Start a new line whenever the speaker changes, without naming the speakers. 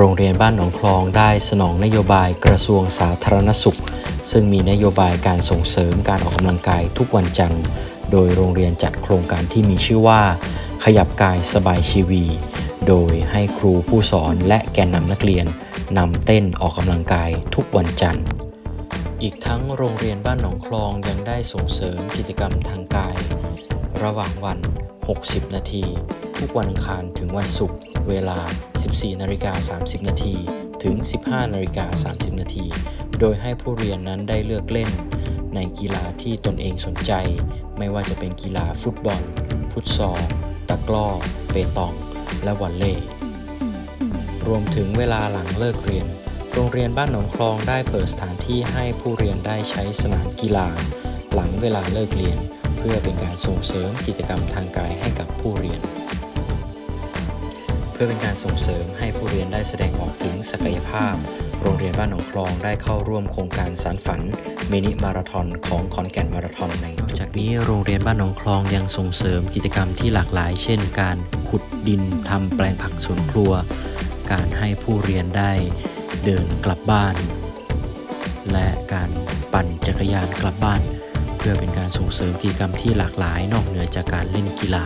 โรงเรียนบ้านหนองคลองได้สนองนโยบายกระทรวงสาธารณสุข ซึ่งมีนโยบายการส่งเสริมการออกกำลังกายทุกวันจันทร์ โดยโรงเรียนจัดโครงการที่มีชื่อว่า ขยับกายสบายชีวี โดยให้ครูผู้สอนและแกนนำนักเรียนนำเต้นออกกำลังกายทุกวันจันทร์ อีกทั้งโรงเรียนบ้านหนองคลองยังได้ส่งเสริมกิจกรรมทางกาย ระหว่างวัน 60 นาที ทุกวันอังคารถึงวันศุกร์ เวลา 14 นาฬิกา 30 นาที ถึง 15 นาฬิกา 30 นาที โดยให้ผู้เรียนนั้นได้เลือกเล่น ในกีฬาที่ตนเองสนใจ ไม่ว่าจะเป็นกีฬาฟุตบอล ฟุตซอล ตะกร้อ เปตอง และวอลเลย์รวมถึงเวลาหลังเลิกเรียน โรงเรียนบ้านหนองคลองได้เปิดสถานที่ให้ผู้เรียนได้ใช้สนามกีฬา หลังเวลาเลิกเรียน เพื่อเป็นการส่งเสริมกิจกรรมทางกายให้กับผู้เรียน เพื่อเป็นการส่งเสริมให้ผู้เรียนได้แสดงออกถึงศักยภาพ โรงเรียนบ้านหนองคลองได้เข้าร่วมโครงการสารฝันมินิมาราทอนของขอนแก่นมาราทอนในทุกจากนี้โรงเรียนบ้านหนองคลองยังส่งเสริมกิจกรรมที่หลากหลาย เช่น การขุดดินทำแปลงผักสวนครัว การให้ผู้เรียนได้เดินกลับบ้าน และการปั่นจักรยานกลับบ้าน พื่อเป็นการส่งเสริมกิจกรรมที่หลากหลายนอกเหนือจากการเล่นกีฬา